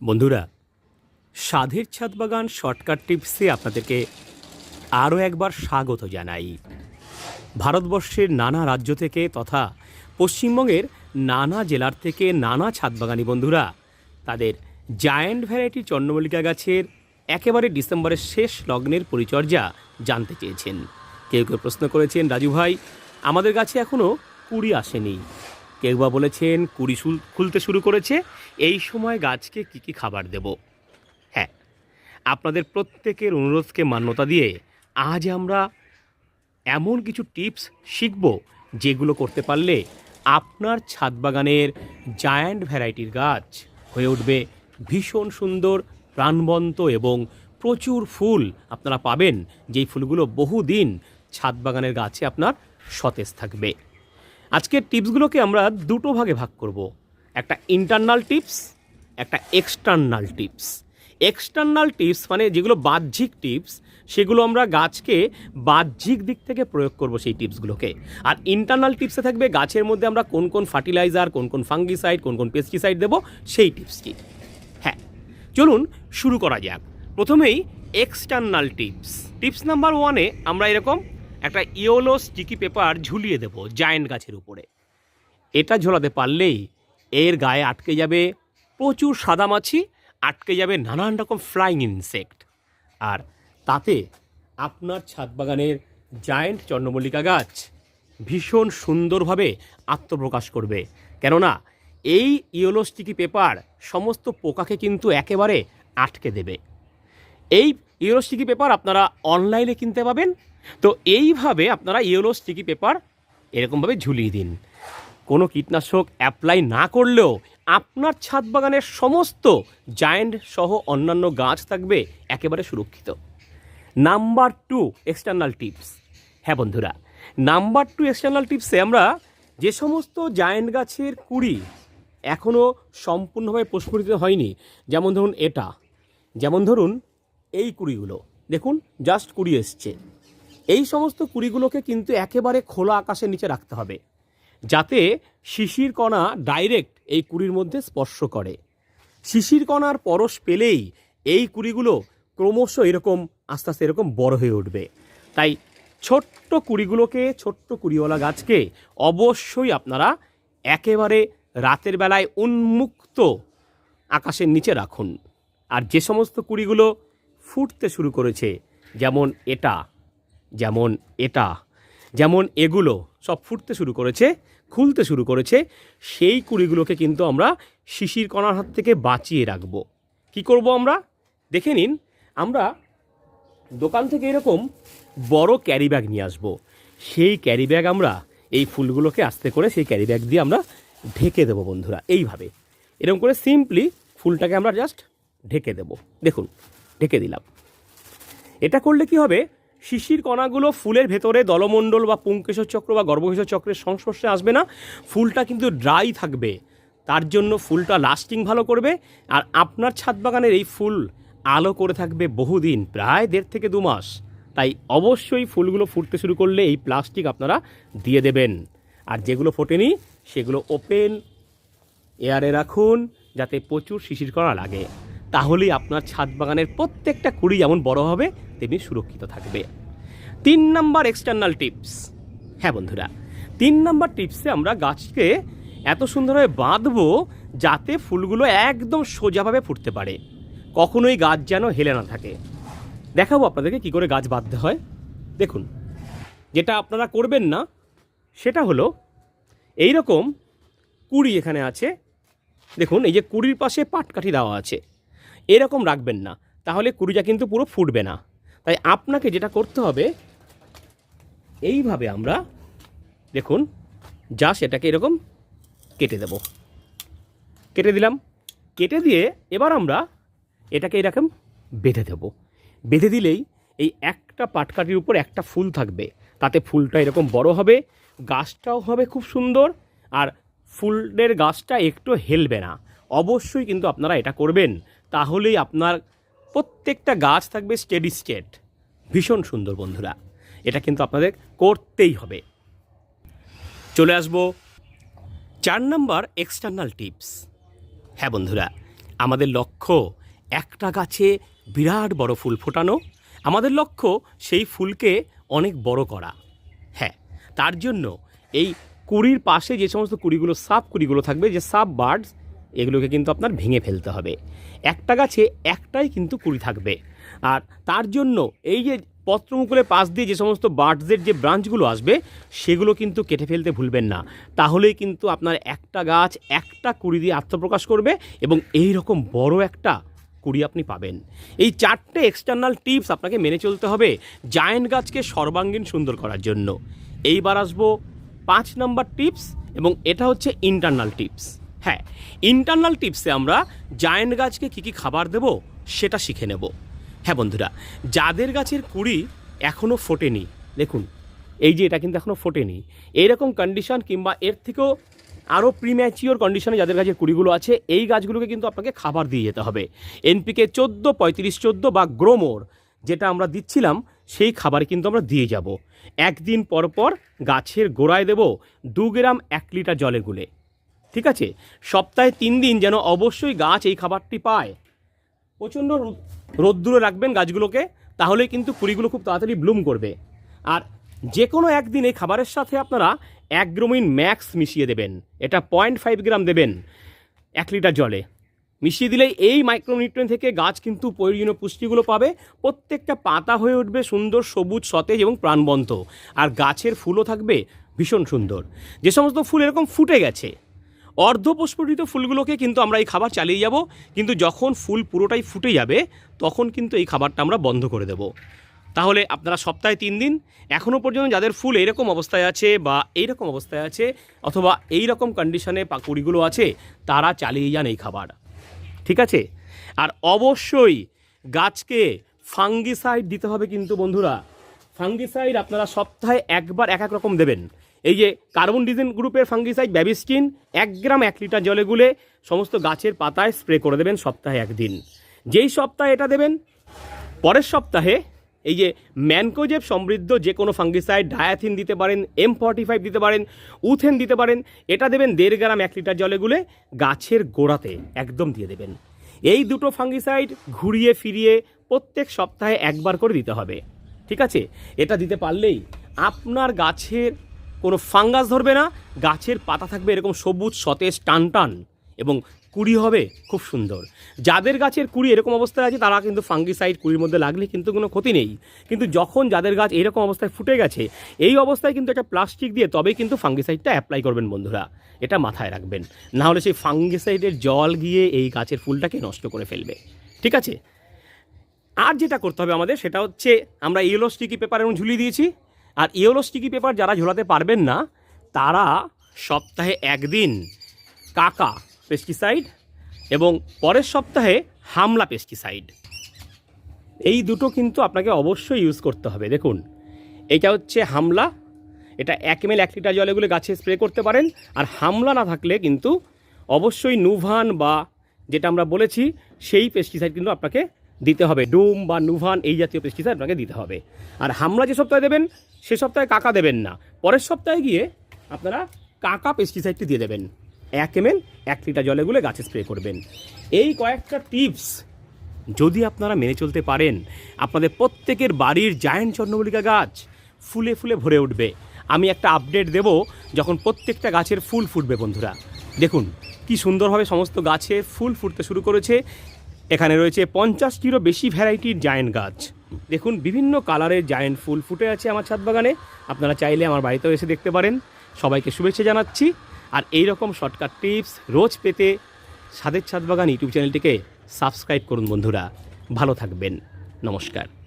বন্ধুরা সাধের ছাদ বাগান শর্টকাট টিপসে আপনাদেরকে আরও একবার স্বাগত জানাই। ভারতবর্ষের নানা রাজ্য থেকে তথা পশ্চিমবঙ্গের নানা জেলার থেকে নানা ছাদবাগানি বন্ধুরা, তাদের জায়ান্ট ভ্যারাইটি চন্দ্রমল্লিকা গাছের একেবারে ডিসেম্বরের শেষ লগ্নের পরিচর্যা জানতে চেয়েছেন। কেউ কেউ প্রশ্ন করেছেন, রাজু ভাই, আমাদের গাছে এখনও কুড়ি আসেনি। কেউ বা বলেছেন কুড়ি খুলতে শুরু করেছে। এই সময় গাছকে কি কি খাবার দেব? হ্যাঁ আপনাদের প্রত্যেকের অনুরোধকে মান্যতা দিয়ে আজ আমরা এমন কিছু টিপস শিখব যেগুলো করতে পারলে আপনার ছাদ বাগানের জায়ান্ট ভ্যারাইটির গাছ হয়ে উঠবে ভীষণ সুন্দর, প্রাণবন্ত এবং প্রচুর ফুল আপনারা পাবেন। যেই ফুলগুলো বহুদিন ছাদ বাগানের গাছে আপনার সতেজ থাকবে। আজকের টিপসগুলোকে আমরা দুটো ভাগে ভাগ করব। একটা ইন্টারনাল টিপস একটা এক্সটার্নাল টিপস এক্সটার্নাল টিপস মানে যেগুলো বাহ্যিক টিপস সেগুলো আমরা গাছকে বাহ্যিক দিক থেকে প্রয়োগ করব সেই টিপসগুলোকে আর ইন্টারনাল টিপসে থাকবে গাছের মধ্যে আমরা কোন কোন ফার্টিলাইজার কোন কোন ফাঙ্গিসাইড কোন কোন পেস্টিসাইড দেবো, সেই টিপসটি হ্যাঁ চলুন শুরু করা যাক। প্রথমেই এক্সটার্নাল টিপস টিপস নাম্বার ওয়ানে আমরা এরকম একটা ইয়োলো স্টিকি পেপার ঝুলিয়ে দেবো জায়েন্ট গাছের উপরে। এটা ঝোলাতে পারলেই এর গায়ে আটকে যাবে প্রচুর সাদামাছি, আটকে যাবে নানান রকম ফ্লাইং ইনসেক্ট আর তাতে আপনার ছাদ বাগানের জায়েন্ট চন্দ্রমল্লিকা গাছ ভীষণ সুন্দরভাবে আত্মপ্রকাশ করবে। কেননা এই ইয়েলো স্টিকি পেপার সমস্ত পোকাকে কিন্তু একেবারে আটকে দেবে। এই ইয়েলো স্টিকি পেপার আপনারা অনলাইনে কিনতে পাবেন তো এইভাবে আপনারা ইয়েলো স্টিকি পেপার এরকমভাবে ঝুলিয়ে দিন। কোনো কীটনাশক অ্যাপ্লাই না করলেও আপনার ছাদ বাগানের সমস্ত জায়েন্ট সহ অন্যান্য গাছ থাকবে একেবারে সুরক্ষিত। নাম্বার টু এক্সটার্নাল টিপস হ্যাঁ বন্ধুরা, নাম্বার টু এক্সটার্নাল টিপসে আমরা যে সমস্ত জায়েন্ট গাছের কুড়ি এখনও সম্পূর্ণভাবে প্রস্ফুটিত হয়নি, যেমন ধরুন এটা, যেমন ধরুন এই কুড়িগুলো। দেখুন জাস্ট কুড়ি এসছে। এই সমস্ত কুড়িগুলোকে কিন্তু একেবারে খোলা আকাশের নিচে রাখতে হবে, যাতে শিশির কণা ডাইরেক্ট এই কুড়ির মধ্যে স্পর্শ করে। শিশির কণার পরশ পেলেই এই কুড়িগুলো ক্রমশ এরকম, আস্তে আস্তে এরকম বড় হয়ে উঠবে। তাই ছোট্ট কুড়িগুলোকে, ছোট্ট কুড়িওয়ালা গাছকে অবশ্যই আপনারা একেবারে রাতের বেলায় উন্মুক্ত আকাশের নিচে রাখুন। আর যে সমস্ত কুড়িগুলো ফুটতে শুরু করেছে, যেমন এটা যেমন এটা, যেমন এগুলো সব ফুটতে শুরু করেছে, খুলতে শুরু করেছে, সেই কুড়িগুলোকে কিন্তু আমরা শিশির কণার হাত থেকে বাঁচিয়ে রাখব। কি করব আমরা? দেখে নিন, আমরা দোকান থেকে এরকম বড় ক্যারি ব্যাগ নিয়ে আসব। সেই ক্যারি ব্যাগ আমরা, এই ফুলগুলোকে আস্তে করে সেই ক্যারি ব্যাগ দিয়ে আমরা ঢেকে দেবো বন্ধুরা, এইভাবে। এরকম করে সিম্পলি ফুলটাকে আমরা জাস্ট ঢেকে দেবো। দেখুন, ঢেকে দিলাম। এটা করলে কি হবে? শিশির কণাগুলো ফুলের ভেতরে দলমণ্ডল বা পুংকেশর চক্র বা গর্ভকেশর চক্রের সংস্পর্শে আসবে না। ফুলটা কিন্তু ড্রাই থাকবে। তার জন্য ফুলটা লাস্টিং ভালো করবে। আর আপনার ছাদ বাগানের এই ফুল আলো করে থাকবে বহুদিন, প্রায় দেড় থেকে দু মাস। তাই অবশ্যই ফুলগুলো ফুটতে শুরু করলে এই প্লাস্টিক আপনারা দিয়ে দেবেন। আর যেগুলো ফোটেনি, সেগুলো ওপেন এয়ারে রাখুন যাতে প্রচুর শিশির করা লাগে। তাহলেই আপনার ছাদ বাগানের প্রত্যেকটা কুড়ি যেমন বড় হবে, তেমনি সুরক্ষিত থাকবে। তিন নাম্বার এক্সটার্নাল টিপস হ্যাঁ বন্ধুরা, তিন নাম্বার টিপসে আমরা গাছকে এত সুন্দরভাবে বাঁধবো যাতে ফুলগুলো একদম সোজাভাবে ফুটতে পারে। কখনোই গাছ যেন হেলে না থাকে। দেখাবো আপনাদেরকে কী করে গাছ বাঁধতে হয়। দেখুন, যেটা আপনারা করবেন না, সেটা হলো এই রকম কুড়ি এখানে আছে। দেখুন, এই যে কুড়ির পাশে পাটকাঠি দেওয়া আছে। এরকম রাখবেন না। তাহলে কুড়িটা কিন্তু পুরো ফুটবে না। তাই আপনাকে যেটা করতে হবে, এইভাবে আমরা, দেখুন, যা সেটাকে এরকম কেটে দেব। কেটে দিলাম। কেটে দিয়ে এবার আমরা এটাকে এরকম বেঁধে দেব। বেঁধে দিলেই এই একটা পাটকাঠির উপর একটা ফুল থাকবে। তাতে ফুলটা এরকম বড় হবে, গাছটাও হবে খুব সুন্দর, আর ফুলের গাছটা একটু হেলবে না। অবশ্যই কিন্তু আপনারা এটা করবেন। তাহলেই আপনার প্রত্যেকটা গাছ থাকবে স্টেডি স্টেট ভীষণ সুন্দর বন্ধুরা, এটা কিন্তু আপনাদের করতেই হবে। চলে আসব চার নাম্বার এক্সটার্নাল টিপস হ্যাঁ বন্ধুরা, আমাদের লক্ষ্য একটা গাছে বিরাট বড় ফুল ফোটানো, আমাদের লক্ষ্য সেই ফুলকে অনেক বড় করা। হ্যাঁ তার জন্য এই কুড়ির পাশে যে সমস্ত কুড়িগুলো সাপ কুড়িগুলো থাকবে, যে সাপ বার্ডস এগুলোকে কিন্তু আপনার ভেঙে ফেলতে হবে। একটা গাছে একটাই কিন্তু কুড়ি থাকবে। আর তার জন্য এই যে পত্রমুকুলের পাশ দিয়ে যে সমস্ত বার্ডসের যে ব্রাঞ্চগুলো আসবে, সেগুলো কিন্তু কেটে ফেলতে ভুলবেন না। তাহলেই কিন্তু আপনার একটা গাছ একটা কুড়ি দিয়ে আত্মপ্রকাশ করবে এবং এই রকম বড় একটা কুড়ি আপনি পাবেন। এই চারটে এক্সটার্নাল টিপস আপনাকে মেনে চলতে হবে জায়েন্ট গাছকে সর্বাঙ্গীন সুন্দর করার জন্য। এইবার আসব পাঁচ নাম্বার টিপস এবং এটা হচ্ছে ইন্টারনাল টিপস হ্যাঁ ইন্টারনাল টিপসে আমরা জায়েন্ট গাছকে কী কী খাবার দেব সেটা শিখে নেব। হ্যাঁ বন্ধুরা, যাদের গাছের কুড়ি এখনও ফোটেনি, দেখুন, এই যে এটা কিন্তু এখনও ফোটেনি এইরকম কন্ডিশন কিংবা এর থেকেও আরও প্রিম্যাচিওর কন্ডিশনে যাদের গাছের কুড়িগুলো আছে, এই গাছগুলোকে কিন্তু আপনাকে খাবার দিয়ে যেতে হবে। এনপিকে চোদ্দ, পঁয়ত্রিশ, চোদ্দ বা গ্রোমোর যেটা আমরা দিচ্ছিলাম, সেই খাবার কিন্তু আমরা দিয়ে যাব। একদিন পর পর গাছের গোড়ায় দেব দু গ্রাম এক লিটার জলে গুলে ঠিক আছে? সপ্তাহে তিন দিন যেন অবশ্যই গাছ এই খাবারটি পায়। প্রচণ্ড রোদ- রোদ্দুরে রাখবেন গাছগুলোকে, তাহলে কিন্তু কুড়িগুলো খুব তাড়াতাড়ি ব্লুম করবে। আর যে কোনো একদিন এই খাবারের সাথে আপনারা এক গ্রোমিন ম্যাক্স মিশিয়ে দেবেন। এটা পয়েন্ট ফাইভ গ্রাম দেবেন এক লিটার জলে। মিশিয়ে দিলেই এই মাইক্রোনিউট্রেন থেকে গাছ কিন্তু প্রয়োজনীয় পুষ্টিগুলো পাবে। প্রত্যেকটা পাতা হয়ে উঠবে সুন্দর সবুজ, সতেজ এবং প্রাণবন্ত। আর গাছের ফুলও থাকবে ভীষণ সুন্দর। যে সমস্ত ফুল এরকম ফুটে গেছে অর্ধপুষ্পটিত ফুলগুলোকে কিন্তু আমরা এই খাবার চালিয়ে যাব। কিন্তু যখন ফুল পুরোটাই ফুটে যাবে, তখন কিন্তু এই খাবারটা আমরা বন্ধ করে দেব। তাহলে আপনারা সপ্তাহে তিন দিন এখনও পর্যন্ত যাদের ফুল এইরকম অবস্থায় আছে বা এইরকম অবস্থায় আছে অথবা এই রকম কন্ডিশনে পাকুড়িগুলো আছে, তারা চালিয়ে যান এই খাবার। ঠিক আছে? আর অবশ্যই গাছকে ফাঙ্গিসাইড দিতে হবে কিন্তু বন্ধুরা। ফাঙ্গিসাইড আপনারা সপ্তাহে একবার এক এক রকম দেবেন। এই যে কার্বন ডিজেন গ্রুপের ফাঙ্গিসাইড ব্যাবিস্টিন এক গ্রাম এক লিটার জলে গুলে সমস্ত গাছের পাতায় স্প্রে করে দেবেন সপ্তাহে একদিন। যেই সপ্তাহে এটা দেবেন, পরের সপ্তাহে এই যে ম্যানকোজেব সমৃদ্ধ যে কোনো ফাঙ্গিসাইড, ডায়াথিন দিতে পারেন, এম ফর্টি ফাইভ দিতে পারেন, উথেন দিতে পারেন, এটা দেবেন দেড় গ্রাম এক লিটার জলে গুলে গাছের গোড়াতে একদম দিয়ে দেবেন। এই দুটো ফাঙ্গিসাইড ঘুরিয়ে ফিরিয়ে প্রত্যেক সপ্তাহে একবার করে দিতে হবে। ঠিক আছে? এটা দিতে পারলেই আপনার গাছের কোনো ফাঙ্গাস ধরবে না, গাছের পাতা থাকবে এরকম সবুজ, সতেজ টান টান এবং কুড়ি হবে খুব সুন্দর। যাদের গাছের কুড়ি এরকম অবস্থায় আছে, তারা কিন্তু ফাঙ্গিসাইড কুড়ির মধ্যে লাগলে কিন্তু কোনো ক্ষতি নেই। কিন্তু যখন যাদের গাছ এরকম অবস্থায় ফুটে গেছে, এই অবস্থায় কিন্তু একটা প্লাস্টিক দিয়ে তবেই কিন্তু ফাঙ্গিসাইডটা অ্যাপ্লাই করবেন বন্ধুরা। এটা মাথায় রাখবেন। না হলে সেই ফাঙ্গিসাইডের জল গিয়ে এই গাছের ফুলটাকে নষ্ট করে ফেলবে। ঠিক আছে? আর যেটা করতে হবে আমাদের, সেটা হচ্ছে আমরা ইয়েলো স্টিকি পেপার এবং ঝুলিয়ে দিয়েছি। আর ইয়েলো স্টিকি পেপার যারা ঝোলাতে পারবেন না, তারা সপ্তাহে একদিন কাকা পেস্টিসাইড এবং পরের সপ্তাহে হামলা পেস্টিসাইড এই দুটো কিন্তু আপনাকে অবশ্যই ইউজ করতে হবে। দেখুন, এটা হচ্ছে হামলা। এটা এক এম এক লিটার জলে গুলে গাছে স্প্রে করতে পারেন। আর হামলা না থাকলে কিন্তু অবশ্যই নুভান বা যেটা আমরা বলেছি, সেই পেস্টিসাইড কিন্তু আপনাকে দিতে হবে। ডুম বা নুভান এই জাতীয় পেস্টিসাইড আপনাকে দিতে হবে। আর হামলা যে সপ্তাহে দেবেন, সে সপ্তাহে কাকা দেবেন না। পরের সপ্তাহে গিয়ে আপনারা কাকা পেস্টিসাইডটি দিয়ে দেবেন। এক এম এল, এক লিটার জলে গুলে গাছে স্প্রে করবেন। এই কয়েকটা টিপস যদি আপনারা মেনে চলতে পারেন, আপনাদের প্রত্যেকের বাড়ির জায়ান্ট চন্দ্রমল্লিকা গাছ ফুলে ফুলে ভরে উঠবে। আমি একটা আপডেট দেব যখন প্রত্যেকটা গাছের ফুল ফুটবে বন্ধুরা। দেখুন, কি সুন্দরভাবে সমস্ত গাছে ফুল ফুটতে শুরু করেছে। এখানে রয়েছে পঞ্চাশটিরও বেশি ভ্যারাইটির জায়েন্ট গাছ। দেখুন, বিভিন্ন কালারের জায়েন্ট ফুল ফুটে আছে আমার ছাদ বাগানে। আপনারা চাইলে আমার বাড়িতেও এসে দেখতে পারেন। সবাইকে শুভেচ্ছা জানাচ্ছি। আর এই রকম শর্টকাট টিপস রোজ পেতে সাদের ছাদ বাগান ইউটিউব চ্যানেলটিকে সাবস্ক্রাইব করুন বন্ধুরা। ভালো থাকবেন। নমস্কার।